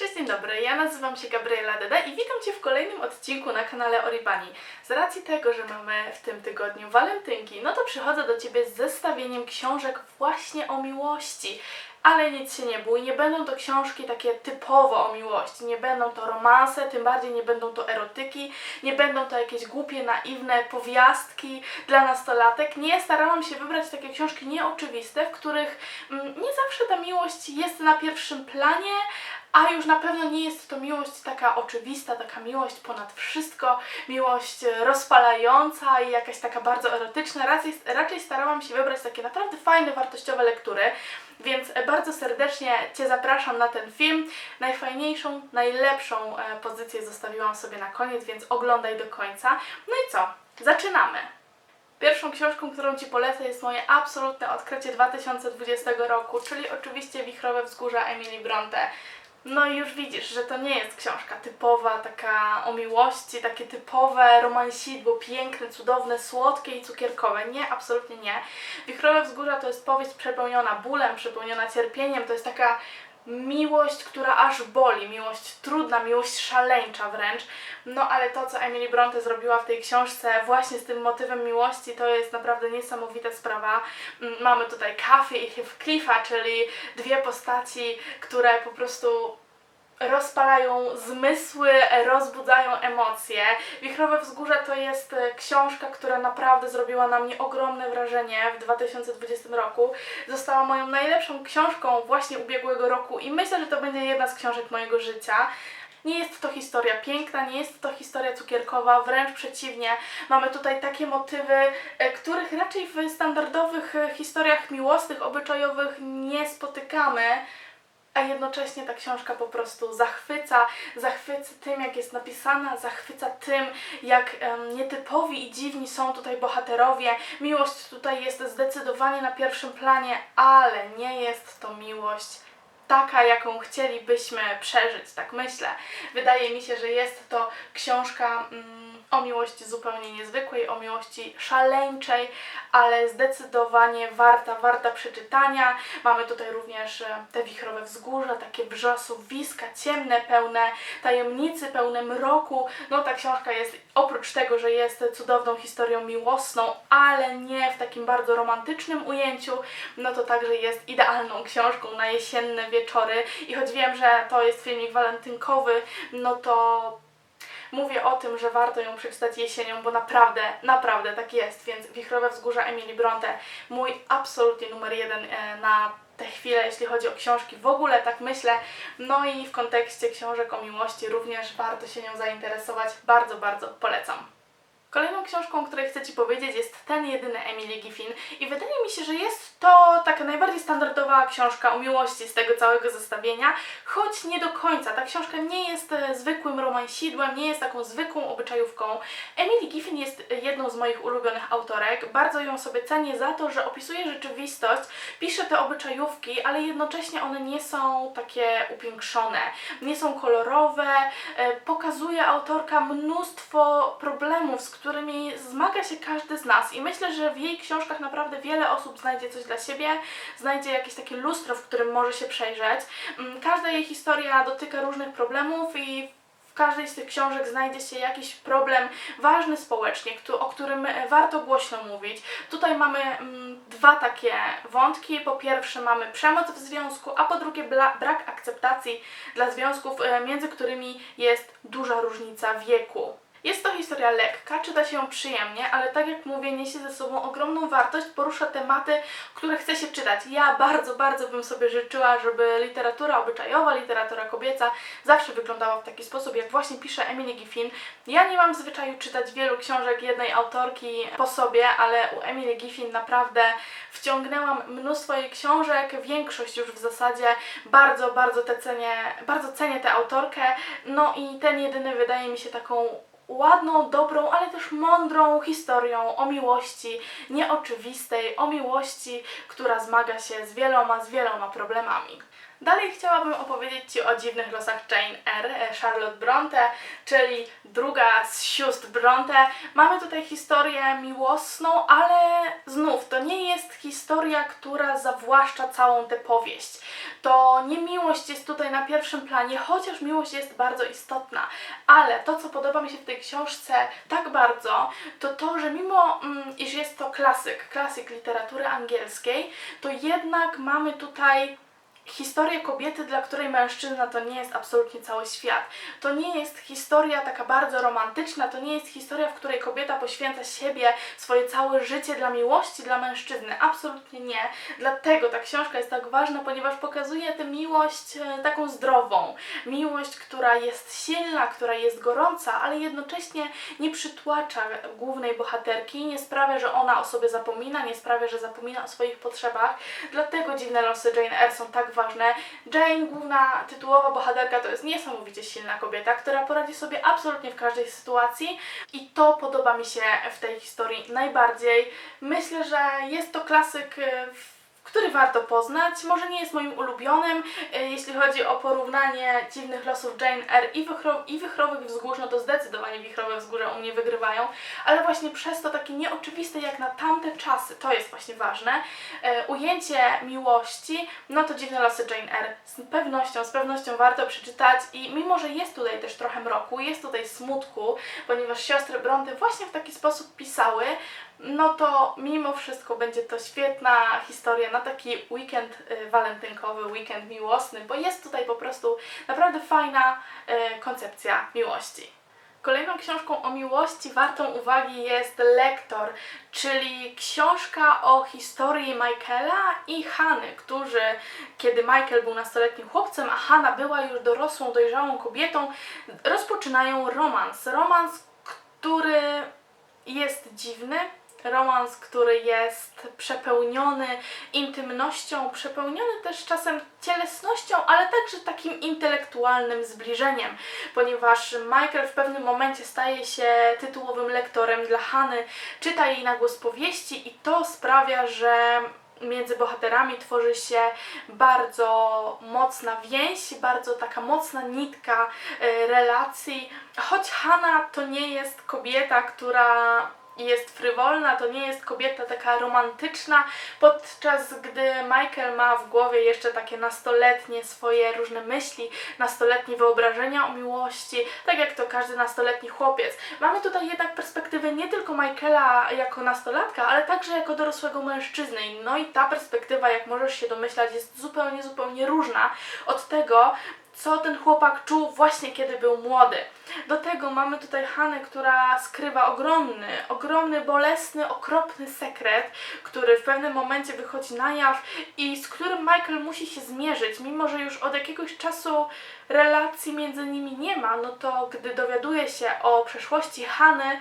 Cześć, dzień dobry. Ja nazywam się Gabriela Deda i witam Cię w kolejnym odcinku na kanale Oribani. Z racji tego, że mamy w tym tygodniu walentynki, no to przychodzę do Ciebie z zestawieniem książek właśnie o miłości. Ale nic się nie bój, nie będą to książki takie typowo o miłości, nie będą to romanse, tym bardziej nie będą to erotyki, nie będą to jakieś głupie, naiwne powiastki dla nastolatek. Nie, starałam się wybrać takie książki nieoczywiste, w których mm, nie zawsze ta miłość jest na pierwszym planie, a już na pewno nie jest to miłość taka oczywista, taka miłość ponad wszystko, miłość e, rozpalająca i jakaś taka bardzo erotyczna. Raczej, raczej starałam się wybrać takie naprawdę fajne, wartościowe lektury, więc e, bardzo serdecznie Cię zapraszam na ten film. Najfajniejszą, najlepszą e, pozycję zostawiłam sobie na koniec, więc oglądaj do końca. No i co? Zaczynamy! Pierwszą książką, którą Ci polecę jest moje absolutne odkrycie 2020 roku, czyli oczywiście Wichrowe Wzgórza Emily Bronte. No i już widzisz, że to nie jest książka typowa, taka o miłości, takie typowe romansidło, piękne, cudowne, słodkie i cukierkowe. Nie, absolutnie nie. Wichrowe Wzgórza to jest powieść przepełniona bólem, przepełniona cierpieniem, to jest taka miłość, która aż boli, miłość trudna, miłość szaleńcza wręcz. No ale to, co Emily Bronte zrobiła w tej książce właśnie z tym motywem miłości, to jest naprawdę niesamowita sprawa. Mm, Mamy tutaj Kaffy i Heathcliffa, czyli dwie postaci, które po prostu rozpalają zmysły, rozbudzają emocje. Wichrowe Wzgórze to jest e, książka, która naprawdę zrobiła na mnie ogromne wrażenie w 2020 roku. Została moją najlepszą książką właśnie ubiegłego roku i myślę, że to będzie jedna z książek mojego życia. Nie jest to historia piękna, nie jest to historia cukierkowa, wręcz przeciwnie. Mamy tutaj takie motywy, e, których raczej w standardowych e, historiach miłosnych, obyczajowych nie spotykamy a jednocześnie ta książka po prostu zachwyca, zachwyca tym, jak jest napisana, zachwyca tym, jak em, nietypowi i dziwni są tutaj bohaterowie. Miłość tutaj jest zdecydowanie na pierwszym planie, ale nie jest to miłość taka, jaką chcielibyśmy przeżyć, tak myślę. Wydaje mi się, że jest to książka mm, o miłości zupełnie niezwykłej, o miłości szaleńczej, ale zdecydowanie warta, warta przeczytania. Mamy tutaj również e, te wichrowe wzgórza, takie wrzosowiska ciemne, pełne tajemnicy, pełne mroku. No ta książka jest oprócz tego, że jest cudowną historią miłosną, ale nie w takim bardzo romantycznym ujęciu, no to także jest idealną książką na jesienne wieczory. I choć wiem, że to jest filmik walentynkowy, no to mówię o tym, że warto ją przeczytać jesienią, bo naprawdę, naprawdę tak jest. Więc Wichrowe Wzgórza Emily Bronte, mój absolutnie numer jeden e, na tę chwilę, jeśli chodzi o książki w ogóle, tak myślę. No i w kontekście książek o miłości również warto się nią zainteresować. Bardzo, bardzo polecam. Kolejną książką, o której chcę Ci powiedzieć jest Ten jedyny Emily Giffin i wydaje mi się, że jest to taka najbardziej standardowa książka o miłości z tego całego zestawienia, choć nie do końca. Ta książka nie jest e, zwykłym romansidłem, nie jest taką zwykłą obyczajówką. Emily Giffin jest jedną z moich ulubionych autorek. Bardzo ją sobie cenię za to, że opisuje rzeczywistość, pisze te obyczajówki, ale jednocześnie one nie są takie upiększone, nie są kolorowe. E, Pokazuje autorka mnóstwo problemów, z którymi zmaga się każdy z nas i myślę, że w jej książkach naprawdę wiele osób znajdzie coś dla siebie, znajdzie jakieś takie lustro, w którym może się przejrzeć. Mm, Każda jej historia dotyka różnych problemów i w każdej z tych książek znajdzie się jakiś problem ważny społecznie, o którym e, warto głośno mówić. Tutaj mamy mm, dwa takie wątki. Po pierwsze mamy przemoc w związku, a po drugie brak akceptacji dla związków, e, między którymi jest duża różnica wieku. Jest to historia lekka, czyta się ją przyjemnie, ale tak jak mówię, niesie ze sobą ogromną wartość, porusza tematy, które chce się czytać. Ja bardzo, bardzo bym sobie życzyła, żeby literatura obyczajowa, literatura kobieca zawsze wyglądała w taki sposób, jak właśnie pisze Emily Giffin. Ja nie mam zwyczaju czytać wielu książek jednej autorki po sobie, ale u Emily Giffin naprawdę wciągnęłam mnóstwo jej książek, większość już w zasadzie. Bardzo, bardzo te cenię, bardzo cenię tę autorkę. No i ten jedyny wydaje mi się taką ładną, dobrą, ale też mądrą historią o miłości nieoczywistej, o miłości, która zmaga się z wieloma, z wieloma problemami. Dalej chciałabym opowiedzieć Ci o dziwnych losach Jane Eyre, Charlotte Bronte, czyli druga z sióstr Bronte. Mamy tutaj historię miłosną, ale znów to nie jest historia, która zawłaszcza całą tę powieść. To nie miłość jest tutaj na pierwszym planie, chociaż miłość jest bardzo istotna, ale to, co podoba mi się w tej książce tak bardzo, to to, że mimo mm, iż jest to klasyk, klasyk literatury angielskiej, to jednak mamy tutaj historię kobiety, dla której mężczyzna to nie jest absolutnie cały świat. To nie jest historia taka bardzo romantyczna, to nie jest historia, w której kobieta poświęca siebie, swoje całe życie dla miłości dla mężczyzny. Absolutnie nie. Dlatego ta książka jest tak ważna, ponieważ pokazuje tę miłość e, taką zdrową. Miłość, która jest silna, która jest gorąca, ale jednocześnie nie przytłacza głównej bohaterki, nie sprawia, że ona o sobie zapomina, nie sprawia, że zapomina o swoich potrzebach. Dlatego dziwne losy Jane Eyre są tak ważne. Jane, główna tytułowa bohaterka, to jest niesamowicie silna kobieta, która poradzi sobie absolutnie w każdej sytuacji i to podoba mi się w tej historii najbardziej. Myślę, że jest to klasyk e, w który warto poznać. Może nie jest moim ulubionym, e, jeśli chodzi o porównanie dziwnych losów Jane Eyre i, wychro i Wichrowych Wzgórz, no to zdecydowanie Wichrowe Wzgórza u mnie wygrywają, ale właśnie przez to takie nieoczywiste jak na tamte czasy, to jest właśnie ważne, e, ujęcie miłości, no to dziwne losy Jane Eyre z pewnością, z pewnością warto przeczytać i mimo, że jest tutaj też trochę mroku, jest tutaj smutku, ponieważ siostry Bronte właśnie w taki sposób pisały, no to mimo wszystko będzie to świetna historia na taki weekend y, walentynkowy, weekend miłosny, bo jest tutaj po prostu naprawdę fajna y, koncepcja miłości. Kolejną książką o miłości wartą uwagi jest Lektor, czyli książka o historii Michaela i Hany, którzy, kiedy Michael był nastoletnim chłopcem, a Hanna była już dorosłą, dojrzałą kobietą, rozpoczynają romans. Romans, który jest dziwny, romans, który jest przepełniony intymnością, przepełniony też czasem cielesnością, ale także takim intelektualnym zbliżeniem, ponieważ Michael w pewnym momencie staje się tytułowym lektorem dla Hany, czyta jej na głos powieści i to sprawia, że między bohaterami tworzy się bardzo mocna więź, bardzo taka mocna nitka y, relacji. Choć Hanna to nie jest kobieta, która jest frywolna, to nie jest kobieta taka romantyczna, podczas gdy Michael ma w głowie jeszcze takie nastoletnie swoje różne myśli, nastoletnie wyobrażenia o miłości, tak jak to każdy nastoletni chłopiec. Mamy tutaj jednak perspektywę nie tylko Michaela jako nastolatka, ale także jako dorosłego mężczyzny. No i ta perspektywa, jak możesz się domyślać, jest zupełnie, zupełnie różna od tego, co ten chłopak czuł właśnie kiedy był młody. Do tego mamy tutaj Hanę, która skrywa ogromny, ogromny, bolesny, okropny sekret, który w pewnym momencie wychodzi na jaw i z którym Michael musi się zmierzyć, mimo że już od jakiegoś czasu relacji między nimi nie ma, no to gdy dowiaduje się o przeszłości Hany,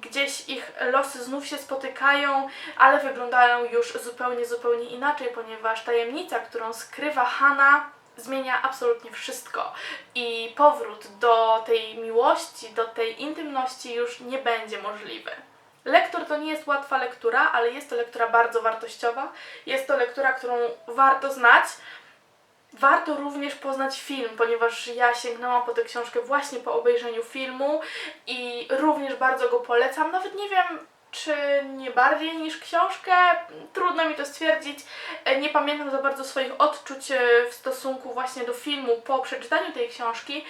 gdzieś ich losy znów się spotykają, ale wyglądają już zupełnie, zupełnie inaczej, ponieważ tajemnica, którą skrywa Hanna, zmienia absolutnie wszystko i powrót do tej miłości, do tej intymności już nie będzie możliwy. Lektor to nie jest łatwa lektura, ale jest to lektura bardzo wartościowa. Jest to lektura, którą warto znać. Warto również poznać film, ponieważ ja sięgnęłam po tę książkę właśnie po obejrzeniu filmu i również bardzo go polecam. Nawet nie wiem, czy nie bardziej niż książkę. Trudno mi to stwierdzić. E, nie pamiętam za bardzo swoich odczuć e, w stosunku właśnie do filmu po przeczytaniu tej książki,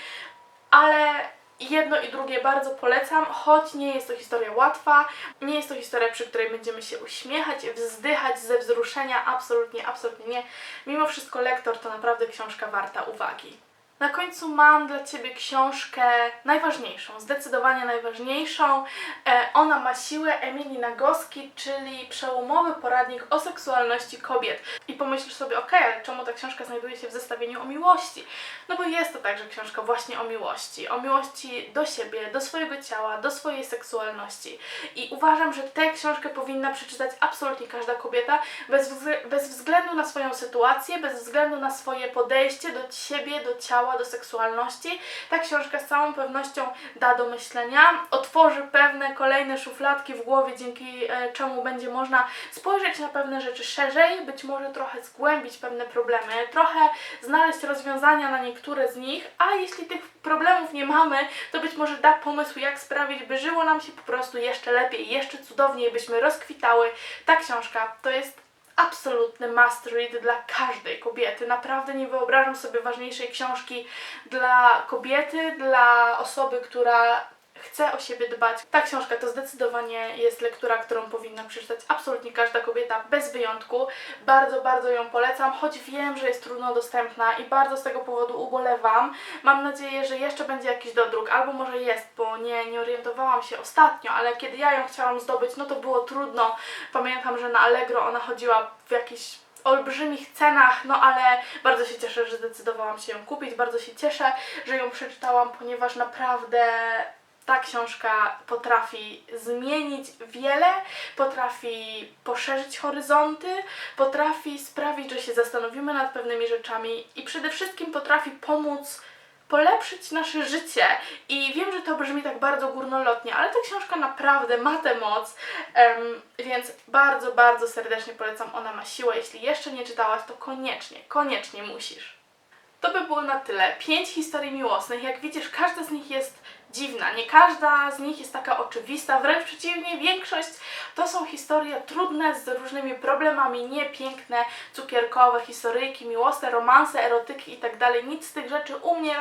ale jedno i drugie bardzo polecam, choć nie jest to historia łatwa, nie jest to historia, przy której będziemy się uśmiechać, wzdychać ze wzruszenia, absolutnie, absolutnie nie. Mimo wszystko lektor to naprawdę książka warta uwagi. Na końcu mam dla Ciebie książkę najważniejszą, zdecydowanie najważniejszą. E, ona ma siłę Emilii Nagoski, czyli przełomowy poradnik o seksualności kobiet. I pomyślisz sobie, ok, ale czemu ta książka znajduje się w zestawieniu o miłości? No bo jest to także książka właśnie o miłości. O miłości do siebie, do swojego ciała, do swojej seksualności. I uważam, że tę książkę powinna przeczytać absolutnie każda kobieta, bez, bez względu na swoją sytuację, bez względu na swoje podejście do siebie, do ciała do seksualności. Ta książka z całą pewnością da do myślenia, otworzy pewne kolejne szufladki w głowie, dzięki e, czemu będzie można spojrzeć na pewne rzeczy szerzej, być może trochę zgłębić pewne problemy, trochę znaleźć rozwiązania na niektóre z nich, a jeśli tych problemów nie mamy, to być może da pomysł, jak sprawić, by żyło nam się po prostu jeszcze lepiej, jeszcze cudowniej, byśmy rozkwitały. Ta książka to jest absolutny must read dla każdej kobiety. Naprawdę nie wyobrażam sobie ważniejszej książki dla kobiety, dla osoby, która chce o siebie dbać. Ta książka to zdecydowanie jest lektura, którą powinna przeczytać absolutnie każda kobieta, bez wyjątku. Bardzo, bardzo ją polecam, choć wiem, że jest trudno dostępna i bardzo z tego powodu ubolewam. Mam nadzieję, że jeszcze będzie jakiś dodruk, albo może jest, bo nie, nie orientowałam się ostatnio, ale kiedy ja ją chciałam zdobyć, no to było trudno. Pamiętam, że na Allegro ona chodziła w jakiś olbrzymich cenach, no ale bardzo się cieszę, że zdecydowałam się ją kupić, bardzo się cieszę, że ją przeczytałam, ponieważ naprawdę ta książka potrafi zmienić wiele, potrafi poszerzyć horyzonty, potrafi sprawić, że się zastanowimy nad pewnymi rzeczami i przede wszystkim potrafi pomóc polepszyć nasze życie. I wiem, że to brzmi tak bardzo górnolotnie, ale ta książka naprawdę ma tę moc, em, więc bardzo, bardzo serdecznie polecam. Ona ma siłę. Jeśli jeszcze nie czytałaś, to koniecznie, koniecznie musisz. To by było na tyle. Pięć historii miłosnych. Jak widzisz, każda z nich jest dziwna. Nie każda z nich jest taka oczywista, wręcz przeciwnie, większość to są historie trudne z różnymi problemami, niepiękne, cukierkowe, historyjki, miłosne, romanse, erotyki itd. Nic z tych rzeczy u mnie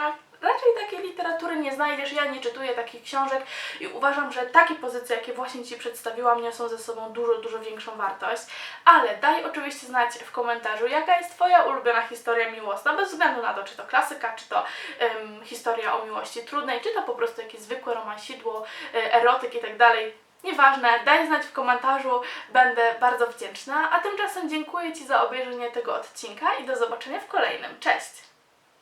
raczej takiej literatury nie znajdziesz. Ja nie czytuję takich książek i uważam, że takie pozycje, jakie właśnie Ci przedstawiłam, niosą ze sobą dużo, dużo większą wartość. Ale daj oczywiście znać w komentarzu, jaka jest Twoja ulubiona historia miłosna, bez względu na to, czy to klasyka, czy to em, historia o miłości trudnej, czy to po prostu jakieś zwykłe romansidło, e, erotyk i tak dalej. Nieważne, daj znać w komentarzu, będę bardzo wdzięczna. A tymczasem dziękuję Ci za obejrzenie tego odcinka i do zobaczenia w kolejnym. Cześć!